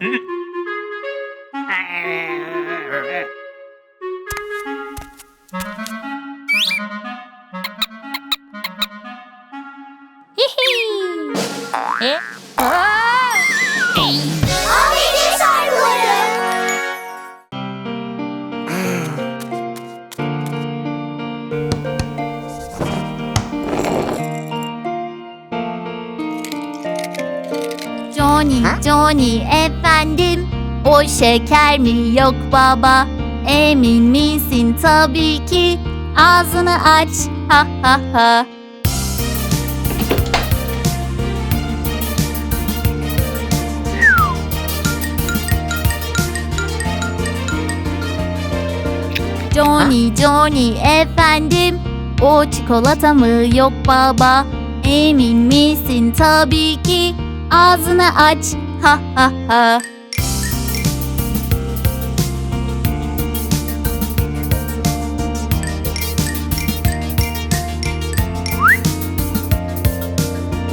Mm-hmm. Johnny, Johnny efendim. O şeker mi yok baba? Emin misin? Tabii ki. Ağzını aç. Ha ha ha. Johnny, Johnny efendim. O çikolata mı yok baba? Emin misin? Tabii ki Ağzını aç. Ha ha ha.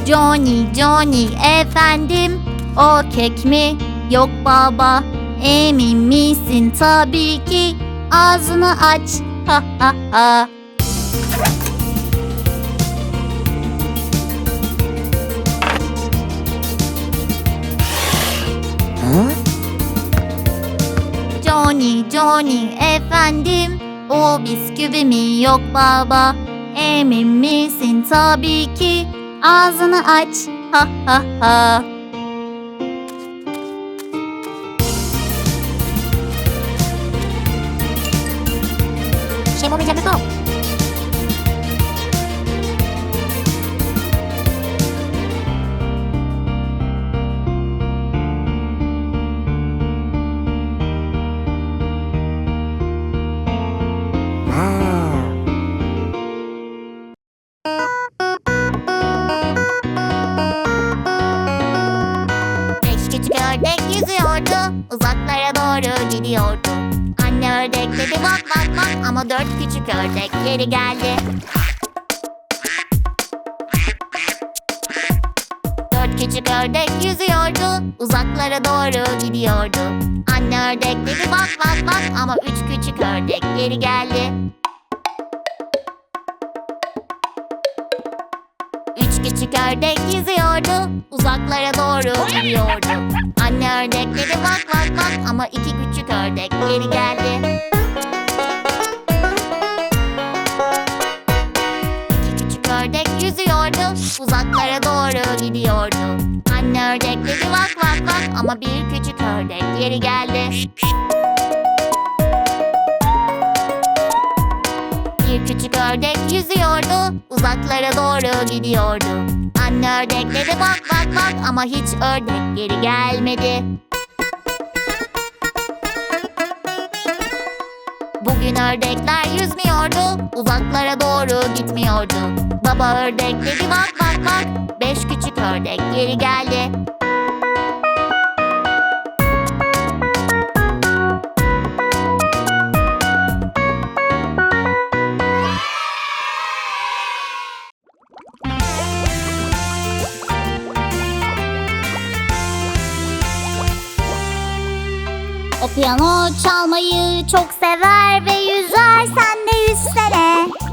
Johnny, Johnny efendim. O kek mi? Yok baba. Emin misin? Tabii ki. Ağzını aç. Ha ha ha Johnny, efendim? O bisküvi mi yok baba. Emin misin? Tabii ki. Ağzını aç. Ha ha ha geri geldi. Dört küçük ördek yüzüyordu Uzaklara doğru gidiyordu. Anne ördek dedi bak bak bak Ama üç küçük ördek geri geldi. Üç küçük ördek yüzüyordu Uzaklara doğru gidiyordu. Anne ördek dedi bak bak bak Ama iki küçük ördek geri geldi yüzüyordu Uzaklara doğru gidiyordu Anne ördek dedi bak bak bak Ama bir küçük ördek geri geldi. Bir küçük ördek yüzüyordu Uzaklara doğru gidiyordu Anne ördek dedi bak bak bak Ama hiç ördek geri gelmedi. Bugün ördekler yüzmüyordu. Uzaklara doğru gitmiyordu. Baba ördek dedi bak bak bak. Beş küçük ördek geri geldi. O piyano çalmayı çok sever ve yüzer sen de yüzsene.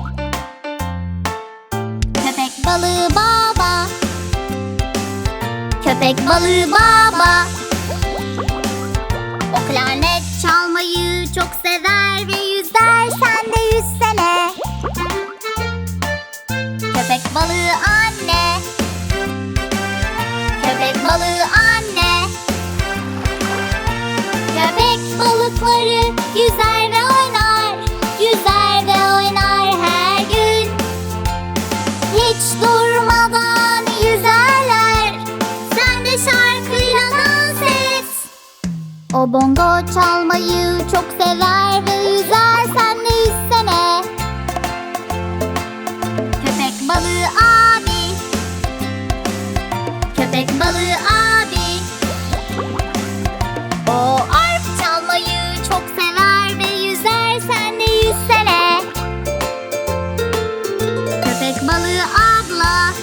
Köpek balığı baba. O klarnet çalmayı çok sever ve yüzer sen de yüzsene. Köpek O bongo çalmayı çok sever ve yüzer, sen de yüzsene. Köpek balığı abi, köpek balığı abi. O arp çalmayı çok sever ve yüzer sen de yüzsene. Köpek balığı abla.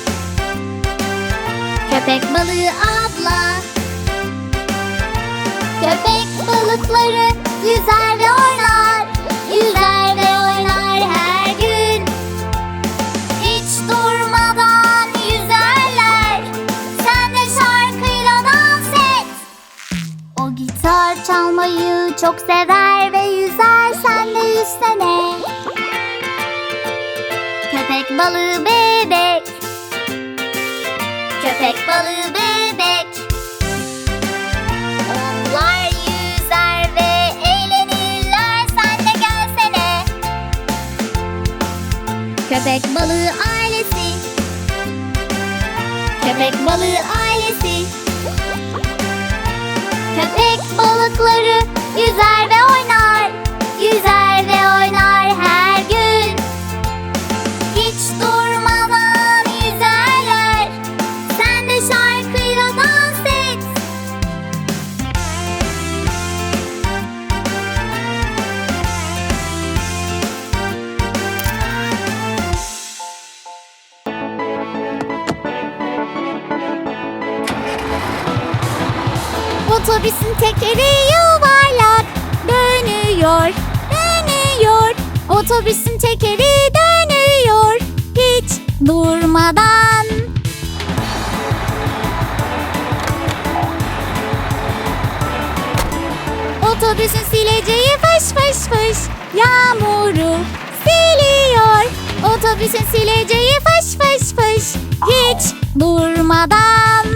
Köpek balığı abla. Çok sever ve yüzer sen de yüzsene. Köpek balığı bebek. Köpek balığı bebek. Onlar yüzer ve eğlenirler sen de gelsene. Köpek balığı ailesi. Köpek balığı ailesi. Köpek balıkları yüzer ve oynar Yüzer ve oynar her gün. Hiç durmadan yüzerler Sen de şarkıyla dans et. Otobüsün tekeri yuvarlak dönüyor, dönüyor. Otobüsün tekeri dönüyor hiç durmadan. Otobüsün sileceği fış fış fış yağmuru siliyor. Otobüsün sileceği fış fış fış hiç durmadan.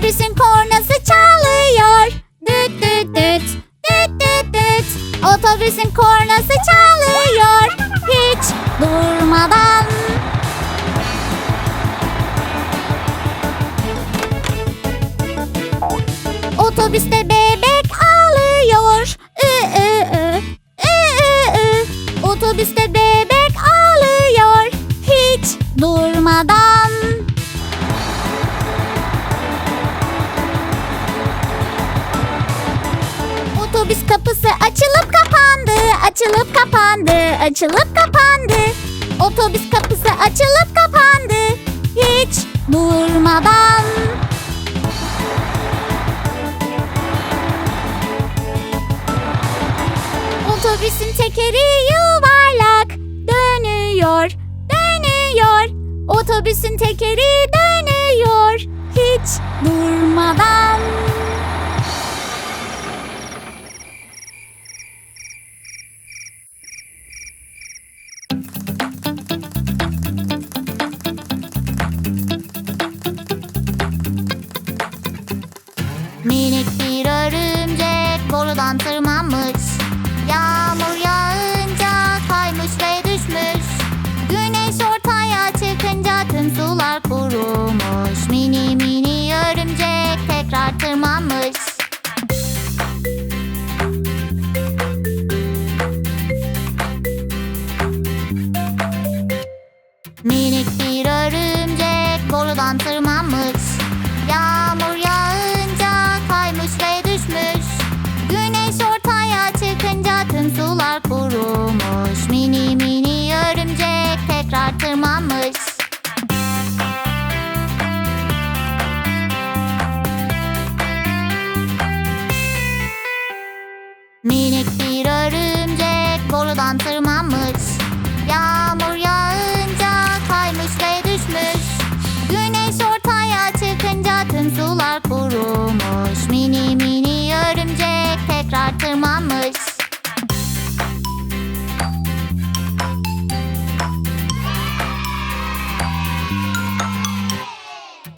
Otobüsün kornası çalıyor. Düt düt düt. Düt düt düt. Otobüsün kornası çalıyor. Hiç durmadan. Otobüste bebek açılıp kapandı, açılıp kapandı. Otobüs kapısı açılıp kapandı, hiç durmadan. Otobüsün tekeri yuvarlak dönüyor, dönüyor. Otobüsün tekeri dönüyor, hiç durmadan.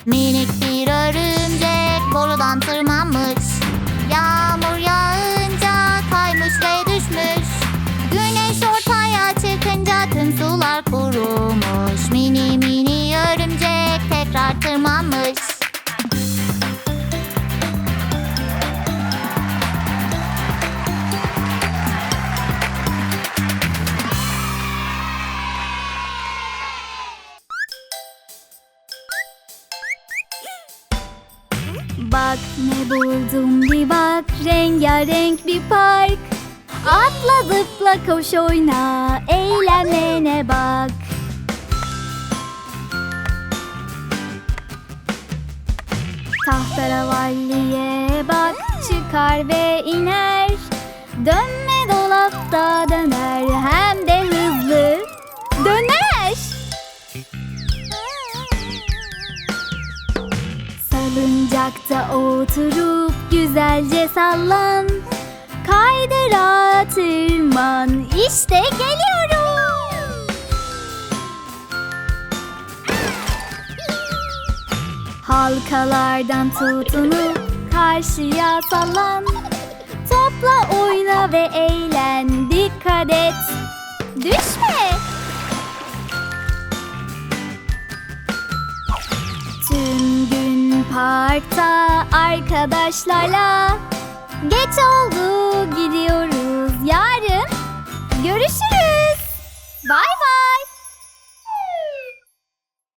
Minik Dostum bir bak rengarenk bir park. Atla zıpla koş oyna eğlenmene bak. Tahtaravalliye bak çıkar ve iner. Dönme dolapta döner hem de hızlı. Döner Salıncakta oturup güzelce sallan. Kaydıra tırman. İşte geliyorum. Halkalardan tutunup karşıya sallan. Topla oyna ve eğlen. Dikkat et. Düşme Parkta arkadaşlarla. Geç oldu gidiyoruz yarın. Görüşürüz. Bay bay.